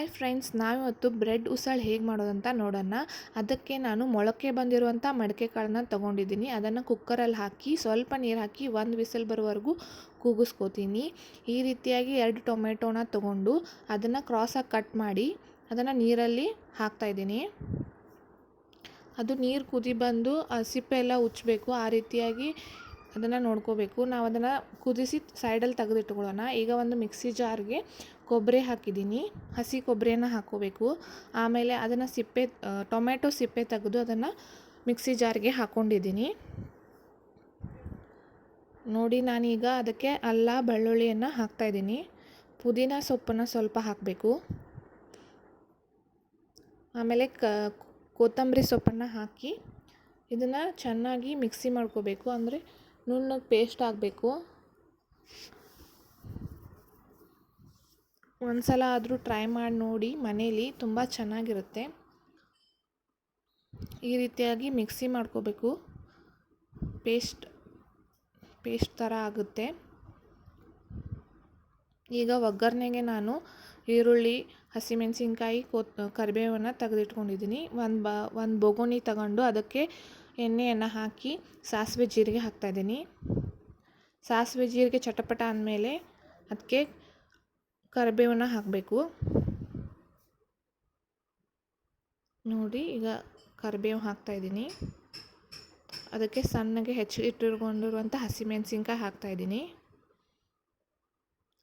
Hi friends ನಾವಿವತ್ತು bread ಉಸಳು ಹೇಗೆ ಮಾಡೋದಂತ ನೋಡೋಣ. ಅದಕ್ಕೆ ನಾನು ಮೊಳಕೆ ಬಂದಿರುವಂಥ ಮಡಿಕೆ ಕಾಳನ್ನ ತೊಗೊಂಡಿದ್ದೀನಿ. ಅದನ್ನು ಕುಕ್ಕರಲ್ಲಿ ಹಾಕಿ ಸ್ವಲ್ಪ ನೀರು ಹಾಕಿ ಒಂದು ವಿಸಲ್ ಬರೋವರೆಗೂ ಕೂಗಿಸ್ಕೋತೀನಿ. ಈ ರೀತಿಯಾಗಿ ಎರಡು ಟೊಮೆಟೊನ ತೊಗೊಂಡು ಅದನ್ನು ಕ್ರಾಸಾಗಿ ಕಟ್ ಮಾಡಿ ಅದನ್ನು ನೀರಲ್ಲಿ ಹಾಕ್ತಾಯಿದ್ದೀನಿ ಅದು ನೀರು ಕುದಿ ಬಂದು ಸಿಪ್ಪೆ ಎಲ್ಲ ಉಚ್ಚಬೇಕು ಆ ರೀತಿಯಾಗಿ ಅದನ್ನು ನೋಡ್ಕೋಬೇಕು. ನಾವು ಅದನ್ನು ಕುದಿಸಿ ಸೈಡಲ್ಲಿ ತೆಗೆದಿಟ್ಕೊಳ್ಳೋಣ. ಈಗ ಒಂದು ಮಿಕ್ಸಿ ಜಾರ್ಗೆ ಕೊಬ್ಬರಿ ಹಾಕಿದ್ದೀನಿ. ಹಸಿ ಕೊಬ್ಬರಿಯನ್ನು ಹಾಕ್ಕೋಬೇಕು ಆಮೇಲೆ ಅದನ್ನು ಸಿಪ್ಪೆ ಟೊಮೆಟೊ ಸಿಪ್ಪೆ ತೆಗೆದು ಅದನ್ನು ಮಿಕ್ಸಿ ಜಾರ್ಗೆ ಹಾಕ್ಕೊಂಡಿದ್ದೀನಿ ನೋಡಿ, ನಾನೀಗ ಅದಕ್ಕೆ ಅಲ್ಲ, ಬೆಳ್ಳುಳ್ಳಿಯನ್ನು ಹಾಕ್ತಾಯಿದ್ದೀನಿ ಪುದೀನ ಸೊಪ್ಪನ್ನು ಸ್ವಲ್ಪ ಹಾಕಬೇಕು. ಆಮೇಲೆ ಕ, ಕೊತ್ತಂಬರಿ ಸೊಪ್ಪನ್ನು ಹಾಕಿ ಇದನ್ನು ಚೆನ್ನಾಗಿ ಮಿಕ್ಸಿ ಮಾಡ್ಕೋಬೇಕು. ಅಂದರೆ ನುಣ್ಣಗೆ ಪೇಸ್ಟ್ ಆಗಬೇಕು. ಒಂದು ಸಲ ಆದರೂ ಟ್ರೈ ಮಾಡಿ ನೋಡಿ ಮನೇಲಿ ತುಂಬ ಚೆನ್ನಾಗಿರುತ್ತೆ. ಈ ರೀತಿಯಾಗಿ ಮಿಕ್ಸಿ ಮಾಡ್ಕೋಬೇಕು. ಪೇಸ್ಟ್ ಪೇಸ್ಟ್ ಥರ ಆಗುತ್ತೆ. ಈಗ ಒಗ್ಗರಣೆಗೆ ನಾನು ಈರುಳ್ಳಿ, ಹಸಿಮೆಣಸಿನ್ಕಾಯಿ ಕೊತ್ ಕರಿಬೇವನ್ನು ತೆಗೆದಿಟ್ಕೊಂಡಿದ್ದೀನಿ. ಒಂದು ಬ, ಒಂದು ಬೊಗೋನಿ ತಗೊಂಡು ಅದಕ್ಕೆ ಎಣ್ಣೆಯನ್ನು ಹಾಕಿ ಸಾಸಿವೆ ಜೀರಿಗೆ ಹಾಕ್ತಾಯಿದ್ದೀನಿ ಸಾಸಿವೆ ಜೀರಿಗೆ ಚಟಪಟ ಅಂದಮೇಲೆ ಅದಕ್ಕೆ ಕರಿಬೇವನ್ನ ಹಾಕಬೇಕು. ನೋಡಿ, ಈಗ ಕರಿಬೇವು ಹಾಕ್ತಾಯಿದ್ದೀನಿ ಅದಕ್ಕೆ ಸಣ್ಣಗೆ ಹೆಚ್ಚು ಇಟ್ಟಿರ್ಕೊಂಡಿರುವಂಥ ಹಸಿಮೆಣಸಿನ್ಕಾಯಿ ಹಾಕ್ತಾಯಿದ್ದೀನಿ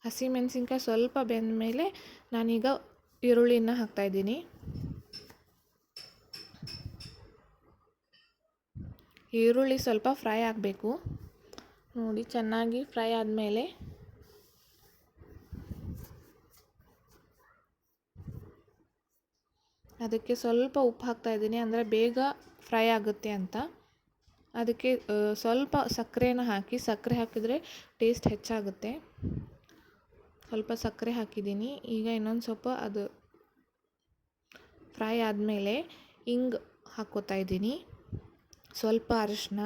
ಹಸಿಮೆಣಸಿನ್ಕಾಯಿ ಸ್ವಲ್ಪ ಬೆಂದ ಮೇಲೆ ನಾನೀಗ ಈರುಳ್ಳಿನ ಹಾಕ್ತಾಯಿದ್ದೀನಿ ಈರುಳ್ಳಿ ಸ್ವಲ್ಪ ಫ್ರೈ ಆಗಬೇಕು. ನೋಡಿ, ಚೆನ್ನಾಗಿ ಫ್ರೈ ಆದಮೇಲೆ ಅದಕ್ಕೆ ಸ್ವಲ್ಪ ಉಪ್ಪು ಹಾಕ್ತಾ ಇದ್ದೀನಿ. ಅಂದರೆ ಬೇಗ ಫ್ರೈ ಆಗುತ್ತೆ ಅಂತ. ಅದಕ್ಕೆ ಸ್ವಲ್ಪ ಸಕ್ಕರೆನ ಹಾಕಿ, ಸಕ್ಕರೆ ಹಾಕಿದರೆ ಟೇಸ್ಟ್ ಹೆಚ್ಚಾಗುತ್ತೆ. ಸ್ವಲ್ಪ ಸಕ್ಕರೆ ಹಾಕಿದ್ದೀನಿ. ಈಗ ಇನ್ನೊಂದು ಸ್ವಲ್ಪ ಅದು ಫ್ರೈ ಆದಮೇಲೆ ಹಿಂಗೆ ಹಾಕೋತಾ ಇದ್ದೀನಿ. ಸ್ವಲ್ಪ ಅರಿಶಿನ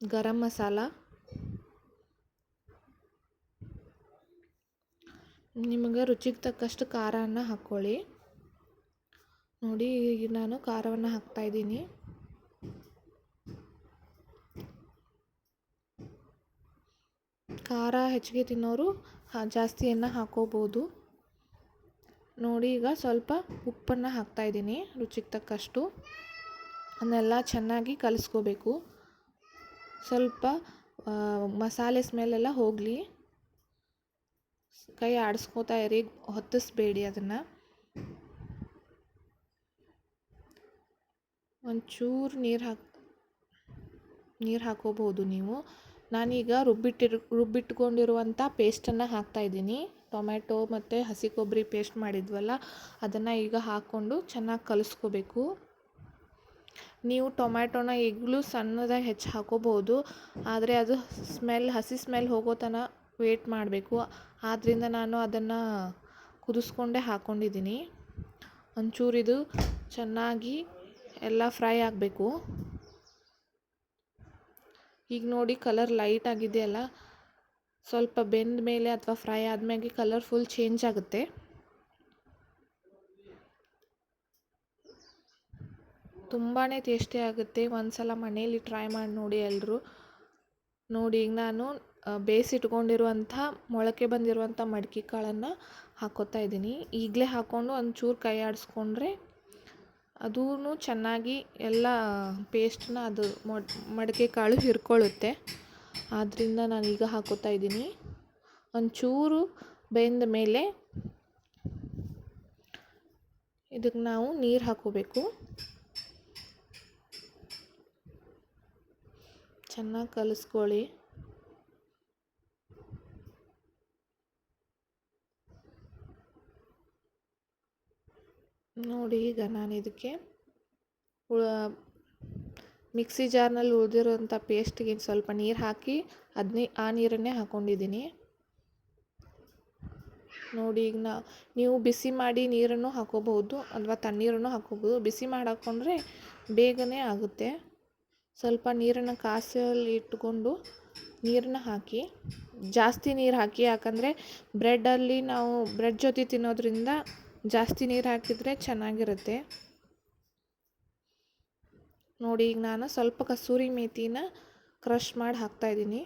ಗರಂ ಮಸಾಲ ನಿಮಗೆ ರುಚಿಗೆ ತಕ್ಕಷ್ಟು ಖಾರವನ್ನು ಹಾಕ್ಕೊಳ್ಳಿ. ನೋಡಿ, ಈಗ ನಾನು ಖಾರವನ್ನು ಹಾಕ್ತಾಯಿದ್ದೀನಿ ಖಾರ ಹೆಚ್ಚಿಗೆ ತಿನ್ನೋರು ಜಾಸ್ತಿಯನ್ನು ಹಾಕೋಬೋದು. ನೋಡಿ, ಈಗ ಸ್ವಲ್ಪ ಉಪ್ಪನ್ನು ಹಾಕ್ತಾಯಿದ್ದೀನಿ ರುಚಿಗೆ ತಕ್ಕಷ್ಟು. ಅದನ್ನೆಲ್ಲ ಚೆನ್ನಾಗಿ ಕಲಿಸ್ಕೋಬೇಕು. ಸ್ವಲ್ಪ ಮಸಾಲೆ ಸ್ಮೆಲ್ಲೆಲ್ಲ ಹೋಗಲಿ. ಕೈ ಆಡಿಸ್ಕೋತಾ ಇರಿ, ಹೊತ್ತಿಸ್ಬೇಡಿ ಅದನ್ನು. ಒಂಚೂರು ನೀರು ಹಾಕಿ, ನೀರು ಹಾಕೋಬೋದು ನೀವು. ನಾನೀಗ ರುಬ್ಬಿಟ್ಟಿರು ರುಬ್ಬಿಟ್ಕೊಂಡಿರುವಂಥ ಪೇಸ್ಟನ್ನು ಹಾಕ್ತಾಯಿದ್ದೀನಿ ಟೊಮೆಟೊ ಮತ್ತು ಹಸಿ ಕೊಬ್ಬರಿ ಪೇಸ್ಟ್ ಮಾಡಿದ್ವಲ್ಲ, ಅದನ್ನು ಈಗ ಹಾಕ್ಕೊಂಡು ಚೆನ್ನಾಗಿ ಕಲಿಸ್ಕೋಬೇಕು. ನೀವು ಟೊಮ್ಯಾಟೊನ ಈಗಲೂ ಸಣ್ಣದಾಗಿ ಹೆಚ್ಚು ಹಾಕೋಬೋದು ಆದರೆ ಅದು ಸ್ಮೆಲ್, ಹಸಿ ಸ್ಮೆಲ್ ಹೋಗೋ ತನಕ ವೇಟ್ ಮಾಡಬೇಕು. ಆದ್ದರಿಂದ ನಾನು ಅದನ್ನು ಕುದಿಸ್ಕೊಂಡೇ ಹಾಕ್ಕೊಂಡಿದ್ದೀನಿ ಒಂಚೂರು ಇದು ಚೆನ್ನಾಗಿ ಎಲ್ಲ ಫ್ರೈ ಆಗಬೇಕು. ಈಗ ನೋಡಿ ಕಲರ್ ಲೈಟ್ ಆಗಿದೆಯಲ್ಲ ಸ್ವಲ್ಪ ಬೆಂದ ಮೇಲೆ ಅಥವಾ ಫ್ರೈ ಆದಮೇಲೆ ಕಲರ್ ಫುಲ್ ಚೇಂಜ್ ಆಗುತ್ತೆ. ತುಂಬಾ ಟೇಸ್ಟಿ ಆಗುತ್ತೆ. ಒಂದು ಸಲ ಮನೇಲಿ ಟ್ರೈ ಮಾಡಿ ನೋಡಿ ಎಲ್ಲರೂ ನೋಡಿ, ಈಗ ನಾನು ಬೇಯಿಸಿಟ್ಕೊಂಡಿರುವಂಥ, ಮೊಳಕೆ ಬಂದಿರುವಂಥ ಮಡಿಕೆ ಕಾಳನ್ನು ಹಾಕ್ಕೋತಾ ಇದ್ದೀನಿ. ಈಗಲೇ ಹಾಕ್ಕೊಂಡು ಒಂಚೂರು ಕೈ ಆಡಿಸ್ಕೊಂಡ್ರೆ ಅದೂ ಚೆನ್ನಾಗಿ ಎಲ್ಲ ಪೇಸ್ಟನ್ನ ಅದು ಮಡಿಕೆ ಕಾಳು ಹಿರ್ಕೊಳ್ಳುತ್ತೆ. ಆದ್ದರಿಂದ ನಾನು ಈಗ ಹಾಕೋತಾ ಇದ್ದೀನಿ. ಒಂಚೂರು ಬೆಂದ ಮೇಲೆ ಇದಕ್ಕೆ ನಾವು ನೀರು ಹಾಕೋಬೇಕು. ಚೆನ್ನಾಗಿ ಕಲಿಸ್ಕೊಳ್ಳಿ. ನೋಡಿ ಈಗ ನಾನು ಇದಕ್ಕೆ ಮಿಕ್ಸಿ ಜಾರ್ನಲ್ಲಿ ಉಳಿದಿರೋಂಥ ಪೇಸ್ಟಿಗೆ ಸ್ವಲ್ಪ ನೀರು ಹಾಕಿ ಅದನ್ನೇ ಆ ನೀರನ್ನೇ ಹಾಕ್ಕೊಂಡಿದ್ದೀನಿ ನೋಡಿ ಈಗ ನಾ ನೀವು ಬಿಸಿ ಮಾಡಿ ನೀರನ್ನು ಹಾಕೋಬಹುದು ಅಥವಾ ತಣ್ಣೀರನ್ನು ಹಾಕೋಬೋದು ಬಿಸಿ ಮಾಡಿ ಹಾಕ್ಕೊಂಡ್ರೆ ಬೇಗನೆ ಆಗುತ್ತೆ. ಸ್ವಲ್ಪ ನೀರನ್ನು ಕಾಸಲ್ಲಿ ಇಟ್ಕೊಂಡು ನೀರನ್ನ ಹಾಕಿ, ಜಾಸ್ತಿ ನೀರು ಹಾಕಿ, ಯಾಕಂದರೆ ಬ್ರೆಡ್ಡಲ್ಲಿ ನಾವು ಬ್ರೆಡ್ ಜೊತೆ ತಿನ್ನೋದ್ರಿಂದ ಜಾಸ್ತಿ ನೀರು ಹಾಕಿದರೆ ಚೆನ್ನಾಗಿರುತ್ತೆ. ನೋಡಿ, ಈಗ ನಾನು ಸ್ವಲ್ಪ ಕಸೂರಿ ಮೇಥಿನ ಕ್ರಷ್ ಮಾಡಿ ಹಾಕ್ತಾಯಿದ್ದೀನಿ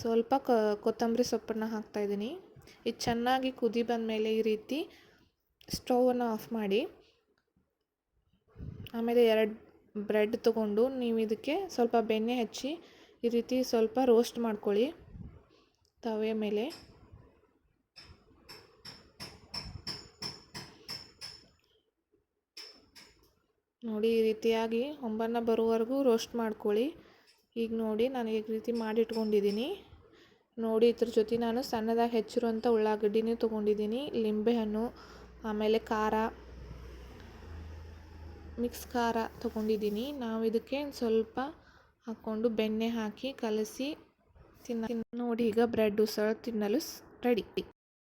ಸ್ವಲ್ಪ ಕ, ಕೊತ್ತಂಬರಿ ಸೊಪ್ಪನ್ನು ಹಾಕ್ತಾಯಿದ್ದೀನಿ ಇದು ಚೆನ್ನಾಗಿ ಕುದಿ ಬಂದಮೇಲೆ ಈ ರೀತಿ ಸ್ಟೌವನ್ನು ಆಫ್ ಮಾಡಿ, ಆಮೇಲೆ ಎರಡು ಬ್ರೆಡ್ ತೊಗೊಂಡು ನೀವು ಇದಕ್ಕೆ ಸ್ವಲ್ಪ ಬೆಣ್ಣೆ ಹಚ್ಚಿ ಈ ರೀತಿ ಸ್ವಲ್ಪ ರೋಸ್ಟ್ ಮಾಡ್ಕೊಳ್ಳಿ. ತವೆ ಮೇಲೆ. ನೋಡಿ ಈ ರೀತಿಯಾಗಿ ಒಂಬರ್ನ ಬರುವವರೆಗೂ ರೋಸ್ಟ್ ಮಾಡ್ಕೊಳ್ಳಿ. ಈಗ ನೋಡಿ ನಾನು ಈ ರೀತಿ ಮಾಡಿಟ್ಕೊಂಡಿದ್ದೀನಿ. ನೋಡಿ ಇದ್ರ ಜೊತೆ ನಾನು ಸಣ್ಣದಾಗಿ ಹೆಚ್ಚಿರುವಂಥ ಉಳ್ಳಾಗಡ್ಡಿನೇ ತೊಗೊಂಡಿದ್ದೀನಿ, ಲಿಂಬೆಹಣ್ಣು, ಆಮೇಲೆ ಖಾರ ಮಿಕ್ಸ್ ಖಾರ ತೊಗೊಂಡಿದ್ದೀನಿ. ನಾವು ಇದಕ್ಕೆ ಸ್ವಲ್ಪ ಹಾಕ್ಕೊಂಡು ಬೆಣ್ಣೆ ಹಾಕಿ ಕಲಸಿ ತಿನ್ನ ನೋಡಿ ಈಗ ಬ್ರೆಡ್ ಉಸಳ ತಿನ್ನಲು ರೆಡಿ